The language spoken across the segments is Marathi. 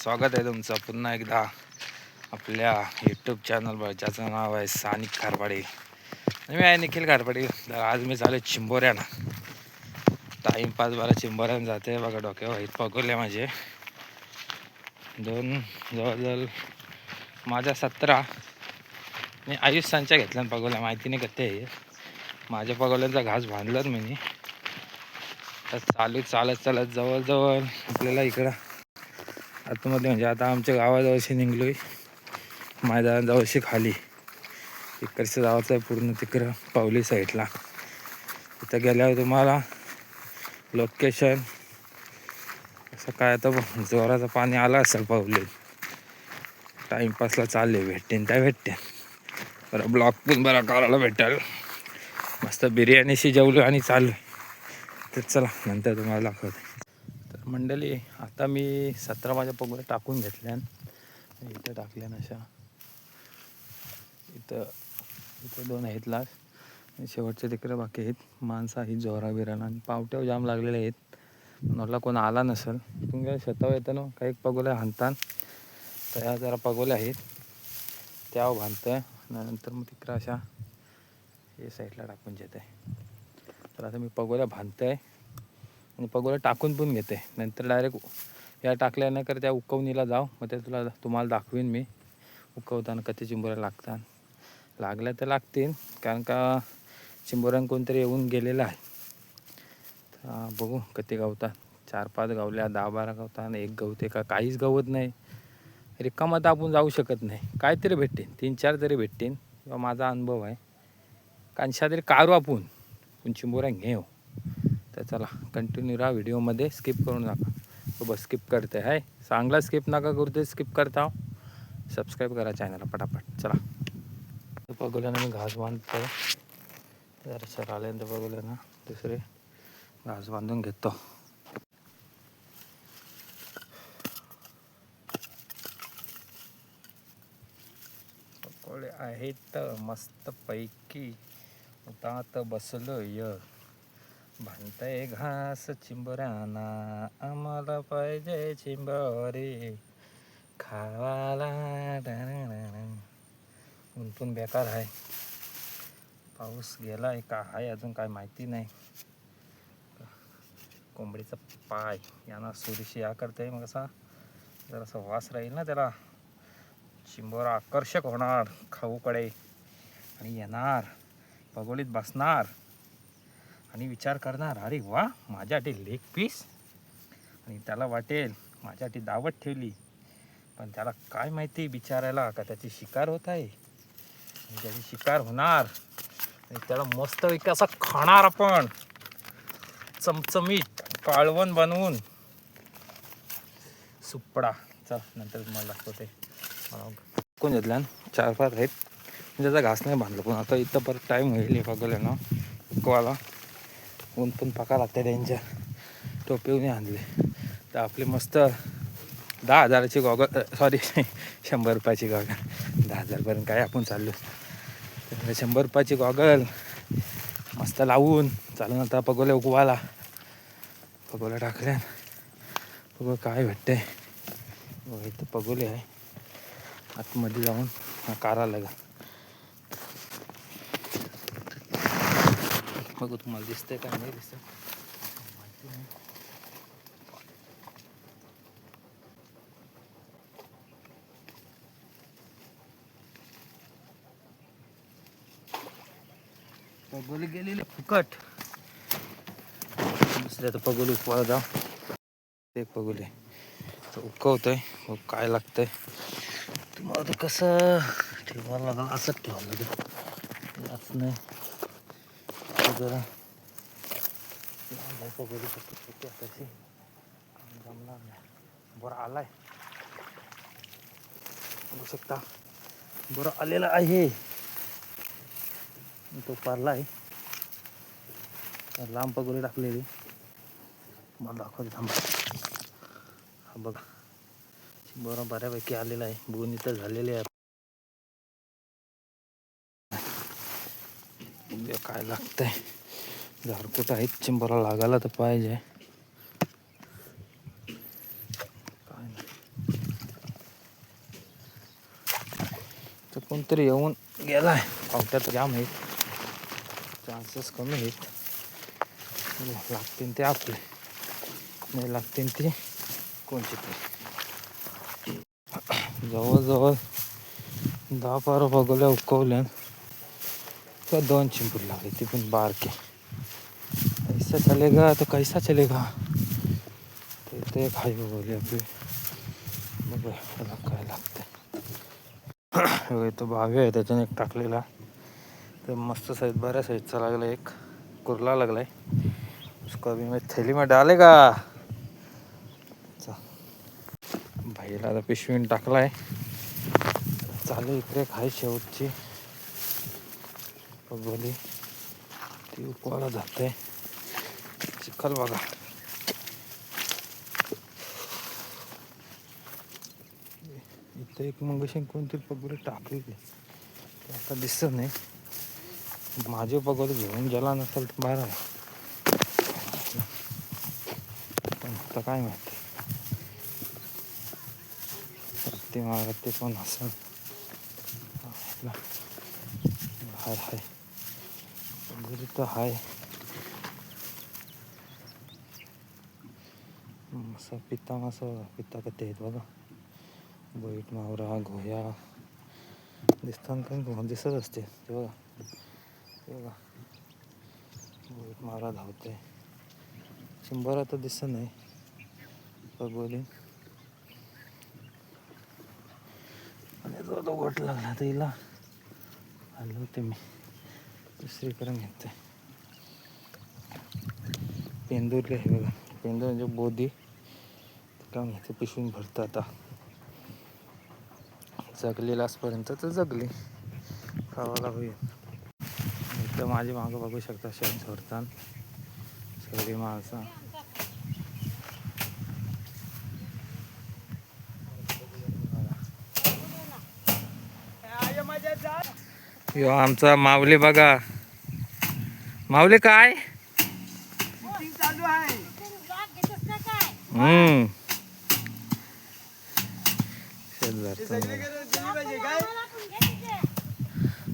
स्वागत आहे तुमचं पुन्हा एकदा आपल्या यूट्यूब चॅनलवर ज्याचं नाव आहे सानिक खारपाडे मी आहे निखिल खारपाडे तर आज मी चालू चिंबोऱ्यानं. टाईमपास बारा चिंबोऱ्यानं जाते बघा डोक्यावर वाईट पकडले माझे. दोन जवळजवळ माझ्या सतरा. मी आयुष्यांच्या घेतल्या पगवल्या माहिती नाही कते माझ्या पगवल्यांचा घास बांधलाच मी. तर चालू चालत चालत जवळजवळ आपल्याला इकडं आतमध्ये म्हणजे आता आमच्या गावाजवळशी निघलो आहे मैदानाजवळशी खाली. इकडचं जायचं आहे पूर्ण तिकडं पावली साईडला. तिथं गेल्यावर तुम्हाला लोकेशन असं काय आता जोराचं पाणी आलं असेल पावली. टाईमपासला चालले भेटतेन त्या भेटते बरं ब्लॉक पण बरा करायला भेटेल. मस्त बिर्याणीशी जेवलो आणि चालू तर चला नंतर तुम्हाला दाखवते. मंडळी आता मी सतरा माझ्या पगोऱ्या टाकून घेतल्यान इथं टाकल्यान अशा. इथं इथं दोन आहेत लास्ट. शेवटचे तिकडे बाकी आहेत. माणसं आहेत जोरा बिराना आणि पावट्यावर जाम लागलेले आहेत. म्हटलं कोण आला नसेल. तुमच्या शेतावर येतं ना? काही पगोल्या हाणतात तर ह्या जरा पगोल्या आहेत. त्यावर आहे नंतर मग तिकडं अशा हे साईडला टाकून येत आहे तर आता मी पगोल्या बांधतोय आणि पगोल्या टाकून पण घेते. नंतर डायरेक्ट या टाकल्यानंतर त्या उकवणीला जाऊ मग ते तुला तुम्हाला दाखवीन मी. उकवताना कधी चिंबोऱ्या लागतात. लागल्या तर लागतील. कारण का चिंबोऱ्यान कोणतरी येऊन गेलेलं आहे. तर बघू किती गावतात. चार पाच गावल्या दहा बारा गावतात. एक गवते का काहीच गवत नाही. रिकामात तर आपण जाऊ शकत नाही. काहीतरी भेटतील. तीन चार तरी भेटतील. किंवा माझा अनुभव आहे. कारण तरी कारू आपण. पण चिंबोऱ्या घेऊ. तर चला कंटिन्यू राहा व्हिडिओमध्ये स्किप करून नका तो बस स्किप करते आहे चांगला स्किप नका करू ते स्किप करता हो. सबस्क्राईब करा चॅनलला पटापट. चला. बघल्यानं मी घास बांधतो जर सर आल्यानंतर ना दुसरे. घास बांधून घेतो. पकोडे आहेत मस्त पैकी उतात बसलो य भांडतय घास चिंबराना आम्हाला पाहिजे चिंबोरे. खावाला ऊन पण बेकार आहे. पाऊस गेला आहे का आहे अजून काय माहिती नाही. कोंबडीचा पाय यांना सुरीशी या करते मग असा जरासा वास राहील ना त्याला. चिंबोरा आकर्षक होणार खाऊकडे. आणि येणार पगोलीत बसणार. आणि विचार करणार अरे वा माझ्यासाठी लेग पीस आणि त्याला वाटेल माझ्यासाठी दावत ठेवली. पण त्याला काय माहिती बिचारायला का त्याची शिकार होत आहे? त्याची शिकार होणार आणि त्याला मस्त असा खाणार आपण. चमचमीत काळवण बनवून. सुपडा. चल नंतर तुम्हाला दाखवते. कोण घेतल्यान चार पाच आहेत. त्याचा घास नाही बांधलं पण आता इथं परत टाईम होईल हे बघले ना कोवाला ऊन पण पका लागतं त्यांच्या. टोपीवने आणले. तर आपले मस्त दहा हजाराची गॉगल सॉरी शंभर रुपयाची गॉगल. दहा हजारपर्यंत काय आपण चाललो. शंभर रुपयाची गॉगल मस्त लावून. चालून आता पगोल्या उगवाला पगोल्या टाकल्या. पगोल काय भेटते इथं पगोले आहे. आतमध्ये जाऊन कारा लगा. बघू तुम्हाला दिसतंय का नाही दिसत पगोली गेलेली फुकट दुसऱ्या तर पगोली जाऊ ते पगोली तर उकवतोय काय लागतंय तुम्हाला ते कसं ठेवायला लागलं असंच ठेवावं लागेल याच नाही जरा. लांब आहे शकतो फक्त छोटी हाताची जमणार नाही बरं आलाय बघू शकता. बरं आलेला आहे. तो पारला आहे लांब पगोरी टाकलेली. मला दाखवतो थांबा. हा बघा. बरं बऱ्यापैकी आलेला आहे. बोनी तर झालेली आहे. काय लागतंय? झाडकूट आहेत? चिंबरा लागायला तर पाहिजे. तर कोणतरी येऊन गेलाय. पावट्यात जाम आहेत. चान्सेस कमी आहेत. हो, लागतील ते आपले. नाही लागतील ते कोणचे ते जवळजवळ दहा पारं बघवल्या उकवल्या तर दोन चिंपूर लागले ती पण बारके कैसा चलेगा तो कैसा चलेगा? ते ते खाई बघवली आपली बघूया त्याला काय लागतं तो भावी आहे त्याच्याने एक टाकलेला. तर मस्त साईज बऱ्या साईजचा लागला एक. कुर्ला लागलाय. उसको अभी मैं थैली में डालेगा. चा. भाईला आता पिशवीन टाकलाय. चालू इकडे खाय शेवटची. बघली ती उपवाला जात आहे चिखल बघा इथं एक मंगशी कोणतरी पगोली टाकली आता दिसत नाही माझे पगोली घेऊन गेला नसेल तर बरं पण आता काय माहिती ते मारत ते कोण असेल आपला हाय हाय तर हाय. मसा पिता मासा पिता कते आहेत बघा. बैठ मावरा घोया. दिसताना काही तुम्हाला? दिसत असते ते बघा. ते बघा. बैठ मावरा धावते शंभर आता दिसत नाही. बघोली आणि जो तो गोट लागला तर हिला. आलो होते मी. दुसरीकडे नेत पेंदूरले हे बघा पेंदूर म्हणजे बोधी. काय माहिती पिशवीन भरतं आता. जगली लास्टपर्यंत तर जगली. खावाला होईल. इथं माझी मागं बघू शकता शेण सोडतान. सगळी माणसं. यो आमचा माऊली बघा. माऊली काय? हम्म.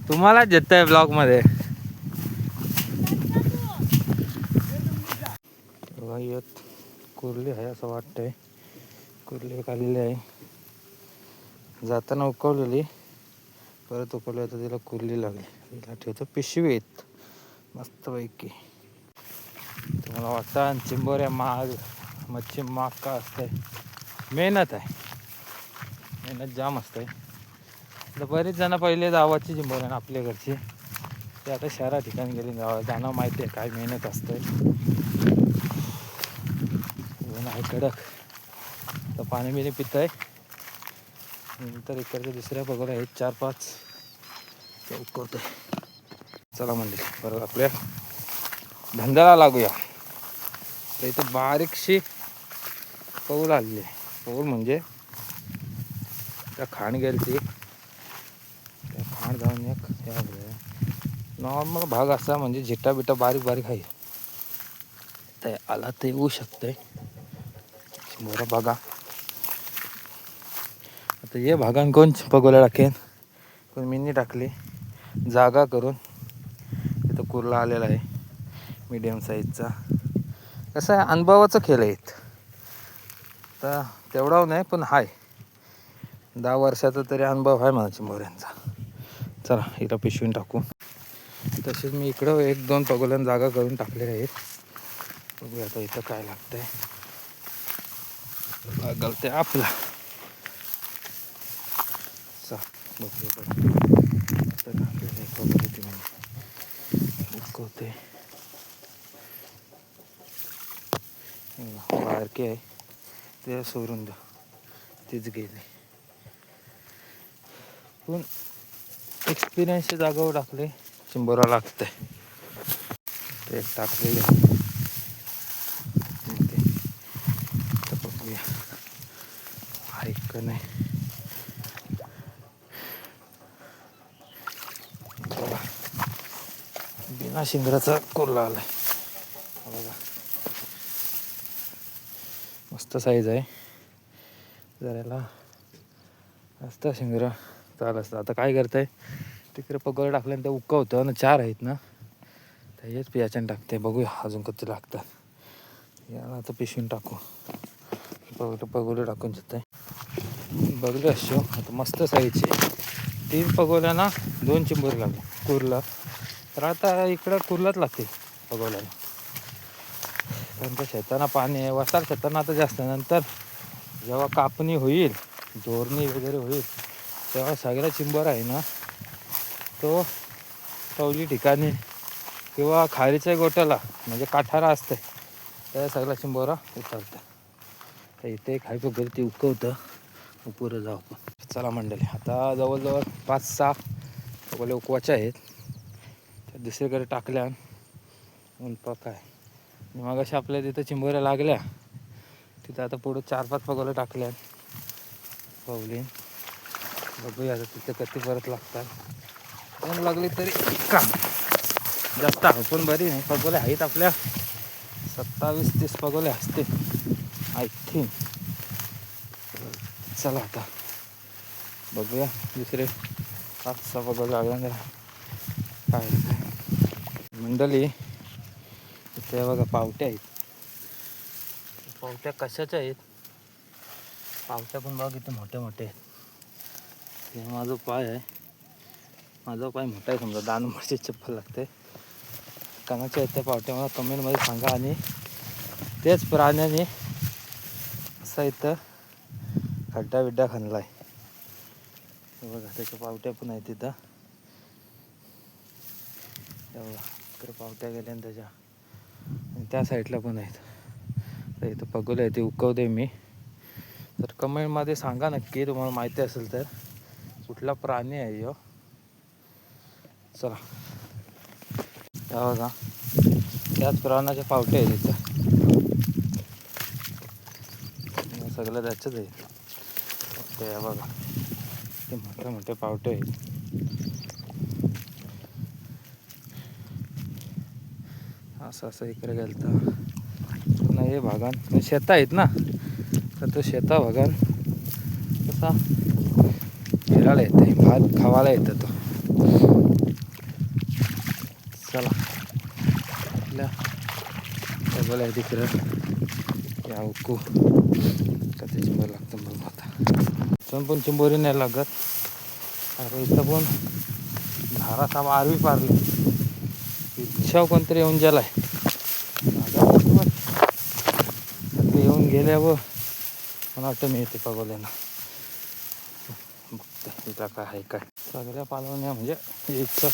तुम्हालाच येत आहे ब्लॉगमध्ये. कुर्ली आहे असं वाटतंय. कुर्ली एक आलेली आहे. जाताना उकवलेली. परत उकवली आता तिला कुर्ली लागली. तिला ठेवतो पिशवीत. मस्तपैकी. तुम्हाला वाटतं चिंबोऱ्या माग मच्छी माग का आहे मेहनत आहे. मेहनत जाम असते आता बरेच जण पहिले गावाची चिंबोऱ्या आपल्या घरची ते आता शहरा ठिकाणी गेले. जावं जाणं माहिती आहे काय मेहनत असते ऊन आहे कडक. तर पाणी बिणी पित आहे नंतर इकडच्या दुसऱ्या बघायला आहेत चार पाच. ते आहे. चला म्हणजे बरं आपल्या धंद्याला लागूया. तर इथं बारीकशी पौल आलेली आहे. पौल म्हणजे त्या खाण गेली ती त्या खाण जाऊन एक नॉर्मल भाग असा म्हणजे झिटा बिटा बारीक बारीक आहे. ते आला ते येऊ शकतंय. मोरा बघा. आता हे भागान कोण पगोला टाकेन कोण मिनी टाकली. जागा करून. कुर्ला आलेला आहे. मीडियम साईजचा कसं आहे अनुभवाचं खेळ आहेत तर तेवढा नाही पण हाय. दहा वर्षाचा तरी अनुभव आहे मला चिंबोऱ्यांचा चला हिला पिशवीन टाकू. तसेच मी इकडं एक दोन पगोल्यान जागा करून टाकलेल्या आहेत. बघूया आता इथं काय लागतंय. गलते आपला. चा बघूया बघूया तर आपल्याला एक पगोली ती म्हणजे उकवते बारके आहे ते सोडून द्या तेच गेले पण एक्सपिरियन्सच्या जागावर टाकले चिंबोरा लागतंय ते टाकलेले आहे. ते बघूया ऐक नाही बघा. बिना शिंगराचा कोरला आलाय बघा. मस्त साईज आहे. जराला असता शिंगरा चाल असतं आता काय करताय? तिकडे पगोला टाकल्यानंतर होतं ना चार आहेत ना? तर हेच पियाच्यानं टाकते. बघूया अजून कधी लागतात. याला आता पिशवीन टाकू. पगोले पगोले टाकून जाते बघले असो आता मस्त साईजचे तीन पगोल्याना दोन चिंबोरी लागले. कुरला. तर आता इकडं कुर्लाच लागते बघवल्याला कारण त्या शेताना पाणी आहे वसार शेतांना आता जास्त. नंतर जेव्हा कापणी होईल धोरणी वगैरे होईल तेव्हा सगळा चिंबर आहे ना तो कवली ठिकाणी किंवा खारीच्या गोट्याला म्हणजे काठारा असते त्या सगळा चिंबोरा उतरतं तर इथे खाई वगैरे ते उकवतं. मग पुरं जाऊ आपण. चला मंडळी आता जवळजवळ पाच सहा पगोले उकवायचे आहेत. दुसरीकडे टाकल्या. उलपा काय. मग अशा आपल्या तिथं चिंबोऱ्या लागल्या. तिथं आता पुढं चार पाच पगोले टाकल्या. पावली. बघूया आता तिथं कती परत लागतात. पण लागली तरी काम. जास्त आहे पण बरी नाही. पगोले आहेत आपल्या. सत्तावीस तीस पगोले असते. I think. चला आता. बघूया दुसरे पाच सहा पगोले लागल्या काय मंडळी इथे बघा पावट्या आहेत. पावट्या कशाच्या आहेत? पावट्या पण बघा इथे मोठे मोठे आहेत. हे माझा पाय आहे. माझा पाय मोठा आहे समजा दहा नंबरची चप्पल लागते. कानाच्या आहेत त्या पावट्या मला कमेंटमध्ये सांगा आणि तेच प्राण्याने असा इथं खड्डा बिड्डा खणला आहे बघा त्याच्या पावट्या पण आहेत तिथं बघा. इकडे पावट्या गेल्या ना त्याच्या. आणि त्या साईडला पण आहेत. तर इथं पगुल आहे ते उकवते मी. तर कमेंटमध्ये सांगा नक्की तुम्हाला माहिती असेल तर. कुठला प्राणी आहे यो? चला. त्या बघा. त्याच प्राण्याच्या पावटे आहेत इथं. सगळं त्याच्याच आहे. ते या बघा. ते मोठे मोठे पावटे आहेत. असं असं इकडे गेलं तर हे भागान शेता आहेत ना? तर तो शेता भागान कसा फिरायला येते भात खावायला येतं तो. चला. आपल्या टेबल आहे तिकडं. या उकू. कधी चिंबर लागतं बघू आता. चण पण चिंबोरी नाही लागत. आता इथं पण धारा साम आरवी पारली. इच्छा कोणतरी येऊन गेलाय. ते गेल्यावर मला वाटतं मी येते पगवल्यानं बघतो इथं काय आहे काय. सगळ्या पालवण्या म्हणजे एक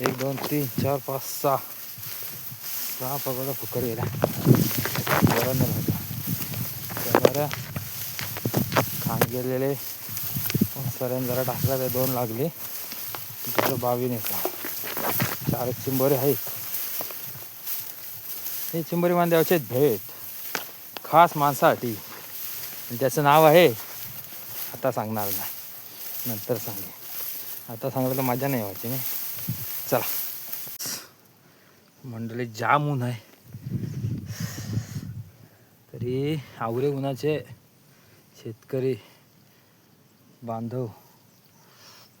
एक दोन तीन चार पाच सहा. सहा पगोल्या फुकर गेल्या. बरं नाही सगळ्या खान गेलेले. सऱ्यान जरा टाकला ते दोन लागले. तिकडं बावीन येतं चार एक चिंबोरे आहेत हे चिंबोरी मांदेवाचे आहेत भेट. खास माणसासाठी. आणि त्याचं नाव आहे आता सांगणार नाही. नंतर सांगे आता सांगलं तर मजा नाही व्हायची नाही चला. मंडळी जाम ऊन आहे. तरी आवरे उन्हाचे शेतकरी बांधव.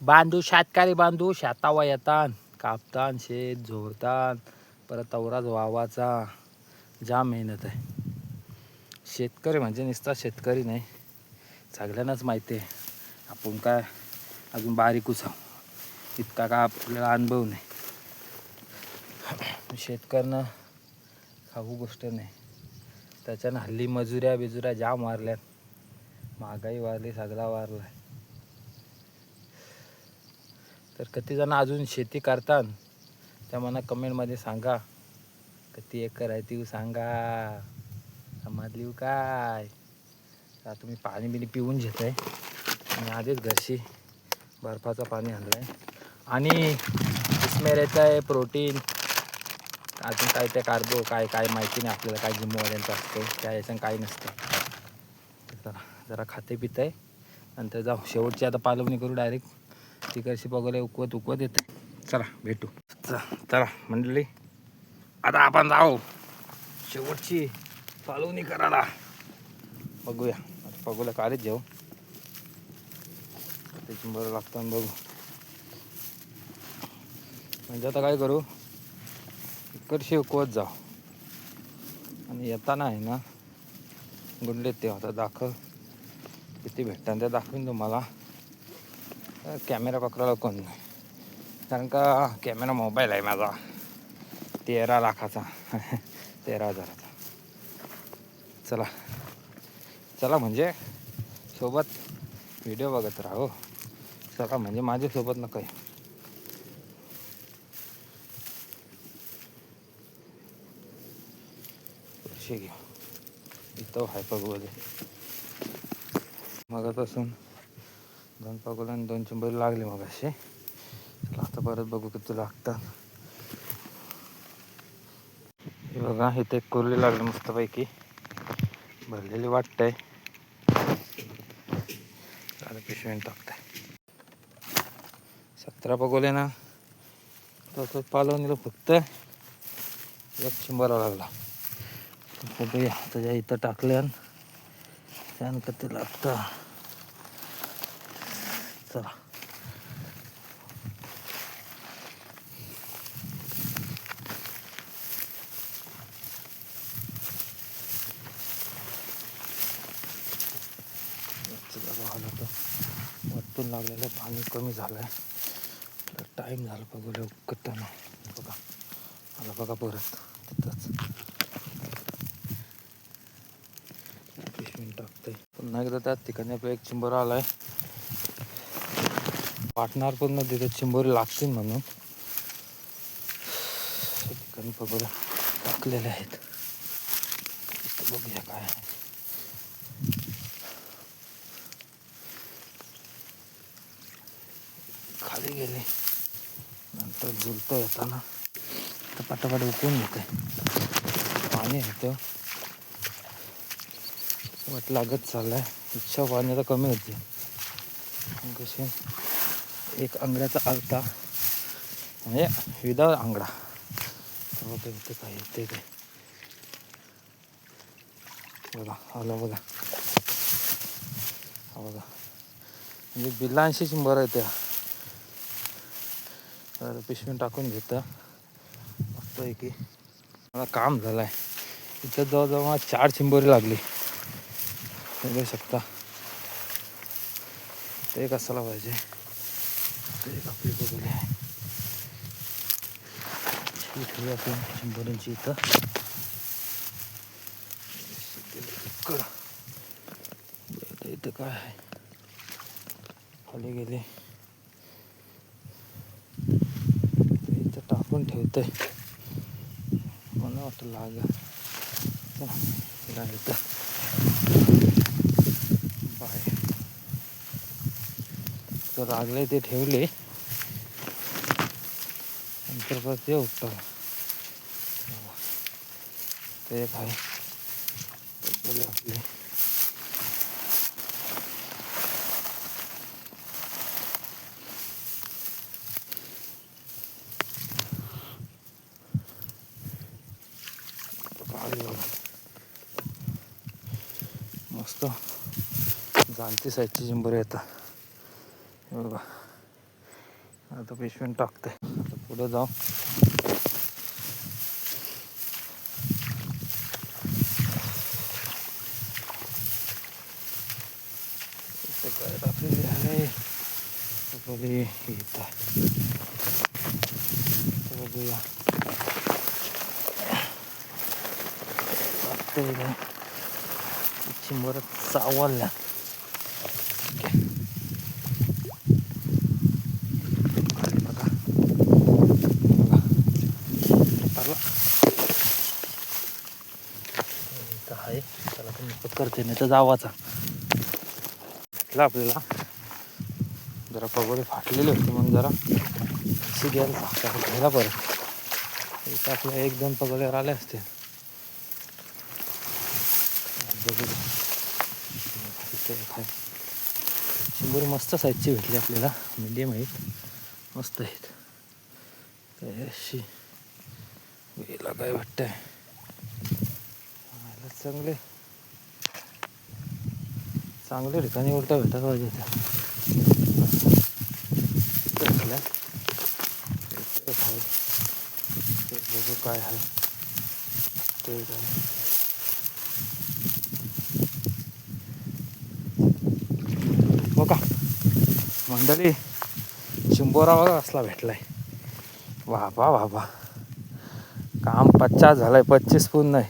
बांधू शेतकरी बांधू शेतावा येतात कापतान शेत झोरतान परत तवराच वावाचा. जाम मेहनत आहे. शेतकरी म्हणजे नुसता शेतकरी नाही. सगळ्यांनाच माहिती आहे. आपण काय अजून बारीकच आहो इतका काय आपल्याला अनुभव नाही. शेतकऱ्यांना खाऊ गोष्ट नाही. त्याच्यानं हल्ली मजुऱ्या बिजुऱ्या जाम वारल्यात. महागाई वारली सगळा वारला तर किती जण अजून शेती करतात? त्या मला कमेंटमध्ये सांगा. किती एकर आहे ती सांगा. समजली काय? आता तुम्ही पाणी बिणी पिऊन घेत आहे आणि आधीच घरशी बर्फाचं पाणी आणलं आहे आणि इसमेर आहे प्रोटीन अजून काय ते कार्बो काय काय माहिती नाही आपल्याला काय जिमवाल्यांचं असतो त्या याच्यानं काही नसतं जरा चला जरा खाते पित. आहे नंतर जाऊ. शेवटची आता पालवणी करू डायरेक्ट तिकडशी बघायला उकवत उकवत येते. चला भेटू. चला चला मंडळी. आता आपण जाऊ. शेवटची पालवणी करायला. बघूया. आता पगूला काढत जाऊ त्याची बरं लागतं बघू. म्हणजे आता काय करू? इकडशी उकवत जाऊ. आणि येताना आहे ना गुंडलेत ते आता दाखव. किती भेटतात ते दाखवीन तुम्हाला. कॅमेरा पकडायला कोण नाही. कारण का कॅमेरा मोबाईल आहे माझा. तेरा लाखाचा. तेरा हजाराचा. चला. चला म्हणजे सोबत व्हिडिओ बघत राहा हो. चला म्हणजे माझ्यासोबत नको आहे पैसे घेऊ इथं हाय पगवले मगापासून दोन पगवले आणि दोन चिंबरी लागले मग असे चला आता परत बघू किती लागतात. हे बघा इथे एक कोरली लागली मस्तपैकी. भरलेली वाटतंय. आता पिशवीने टाकताय. सतरा बघवले ना. तसं पालवणीला फक्त एक चिंबरा लागला. बघूया त्याच्या इथं टाकल्यान त्यानंतर ते लागतं चला बघायला तर लागलेलं पाणी कमी झालं आहे टाईम झाला बघूया उकताना बघा. आला बघा परत. तिथंच. पिशवीन टाकतंय पुन्हा एकदा त्याच ठिकाणी आपला एक चिंबर आलाय. वाटणार पण न तिथे चिंबोरी लागतील म्हणून. ठिकाणी बघूया. टाकलेले आहेत. बघूया काय आहे. खाली गेले नंतर झुलतो येताना तर पटापट उकळून घेते पाणी होतं वाट लागत चाललाय. इच्छा पाणी कमी होती. कसे एक आंगड्याचा आलता. म्हणजे विदाउट आंगडा बघा इथे काय येते काय? बघा आलं बघा. बघा. म्हणजे बिलांशी शंभर आहे त्या. तर पिशवी टाकून घेतं मस्तपैकी. मला काम झालं आहे इथं जवळजवळ मला चार चिंबोरी लागली. बघू शकता. ते एक असायला पाहिजे? ते एक आपली बघूया आहे आपण चिंबोरींची इथं. इकडं. इथं काय आहे? खाली गेले इथं टाकून मला वाटतं लाग इथं. बाय तर लागले ते ठेवले. नंतर परत ते उठतो ते एक आहे. आपले भारी बघा. मस्त जाणती साईजची चिंबर येतात बघा. आता पिशवीन टाकते. आता पुढे जाऊ. इथं काय टाकलेली आहे? बघूया. इथं इथं बघूया. लागतंय का चिंबर चावल्या खाली बघा बघा आला इथं आहे त्याला करते नाही तर जावाचा. भेटला आपल्याला जरा पगोडे फाटलेले होते मग जरा पैसे घ्यायला परत इथं आपल्या एक दोन पगोले आले असते. शंभर मस्त साईजची भेटली आपल्याला. मीडियम आहेत मस्त आहेत. तर अशी? वेला काय वाटतंय आला चांगले चांगल्या ठिकाणी उलटा भेटायला पाहिजे त्या. बघू काय आहे. ते काय. मंडळी शिंबोरा बघा असला भेटलाय. वा बा काम पच्चास झालाय पच्चीस पूर्ण नाही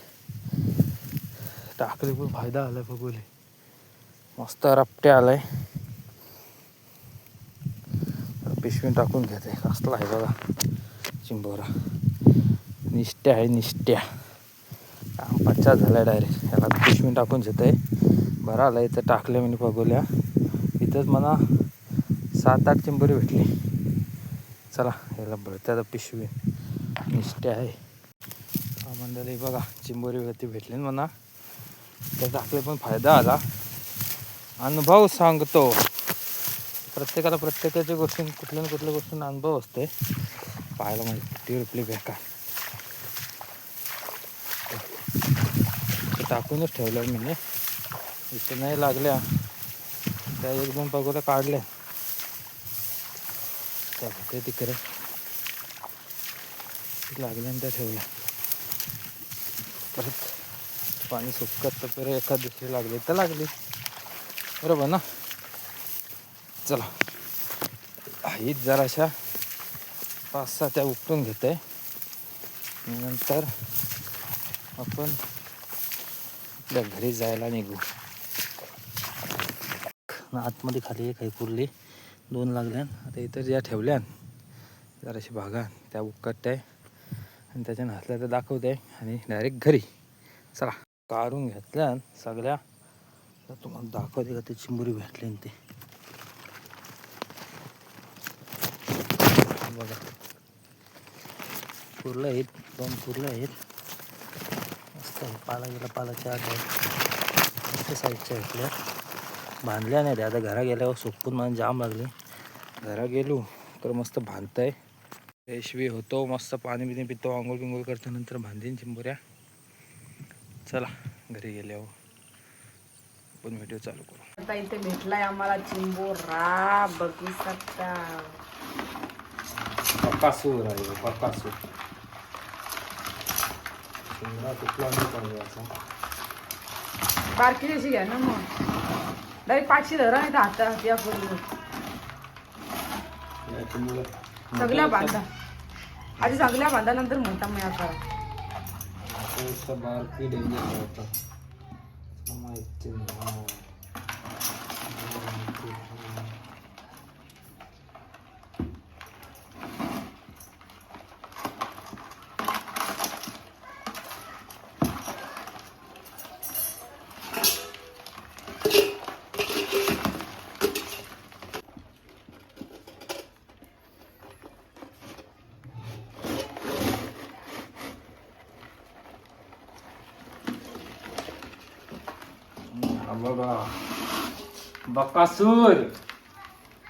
टाकली पण फायदा आलाय बघूले. मस्त रपटे आलाय. पिशवी टाकून घेते. असला आहे बघा. चिंबोरा. निष्ट्या आहे निष्ट्या काम झाला झालाय डायरेक्ट याला पिशवी टाकून घेते. बरं आलं इथं टाकलं मी बघूल्या. इथंच मला सात आठ चिंबोरी भेटली. चला याला भरत्या आता पिशवी निष्ट्या आहे. मंडळी बघा चिंबोरी वरती भेटली ना म्हणा. त्या टाकले पण फायदा आला. अनुभव सांगतो. प्रत्येकाला प्रत्येकाच्या गोष्टी कुठल्या ना कुठल्या गोष्टींना अनुभव असते. पाहायला माहिती ती रुपली बेकार ते टाकूनच ठेवलं मी इथे नाही लागल्या. त्या एक दोन पगोल्या काढल्या त्या होते तिकडे. लागल्या आणि त्या ठेवल्या. परत पाणी सुकत तर एखाद दुसरी लागली तर लागली. बरोबर ना? चला. हीच जराशा पाच सहा त्या उपटून आहे नंतर आपण आपल्या घरी जायला निघू. आतमध्ये खाली एक कुरली. दोन लागल्यान. आता इतर ज्या ठेवल्यान जराशी भागा त्या उकटते आणि त्याच्यानं हातल्या तर दाखवते आणि डायरेक्ट घरी. चला. काढून घेतल्यान सगळ्या तर तुम्हाला दाखवते का ते चिंबुरी भेटले ते. बघा. कुर्लं आहेत दोन पुरलं आहेत. मस्त आहे पाला गेला पालाच्या आत मस्त साईडच्या भेटल्या. बांधल्या नाही आता घरा गेल्यावर सोपून मला जाम लागले. घरा गेलो तर मस्त बांधताय पेशवी होतो मस्त पाणी बिणी पितो आंघोळ बिंगोळ करतो नंतर बांधीन चिंबुऱ्या. चला घरी गेल्यावर. पण व्हिडिओ चालू करू. आता इथे भेटलाय आम्हाला चिंबोरा बघू शकता. पक्कासूर आहे पक्कासूर शिंगडा तुटला नाही पाहिजे असा बारकी जशी घ्या ना मग. डायरेक्ट पाचशे धरा नाही तर हातात या पूर्ण सगळ्या बांधा. आधी सगळ्या बांधा नंतर मोठा मया करा. याच्यापेक्षा बारकी डेंजर होता माहिती नाही हा बघा बकासूर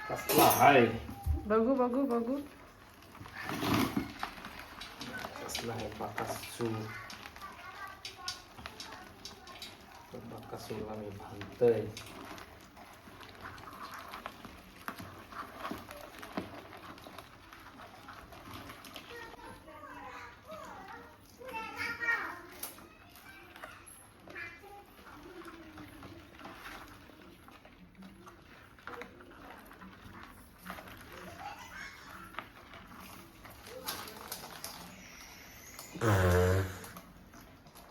कसला हाय. बघू बघू बघू. कसला आहे बकासूर बकासूरला मी बांधतोय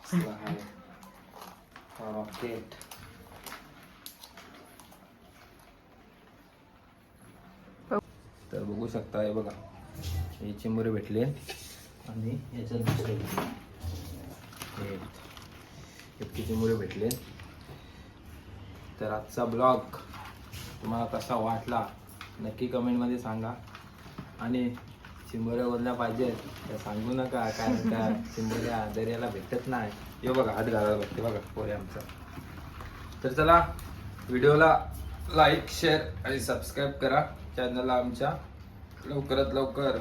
कसला आहे रॉकेट तर बघू शकता हे बघा हे चेंबर भेटले आणि याच्यात दुसरे इतके चिंबोरे भेटले. तर आजचा ब्लॉग तुम्हाला कसा वाटला नक्की कमेंटमध्ये सांगा. आणि चिंबोऱ्या बोलल्या पाहिजेत त्या सांगू नका कारण का चिंबोऱ्या दर्याला भेटत नाही. हे बघा हात घालायला बघते बघा पोरे आमचा. तर चला व्हिडिओला लाईक शेअर आणि सबस्क्राईब करा. चॅनलला आमच्या लवकरात लवकर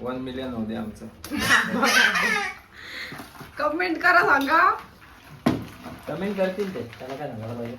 वन मिलियन होऊ दे आमचं. कमेंट करा सांगा. कमेंट करतील ते. त्याला काय सांगायला पाहिजे?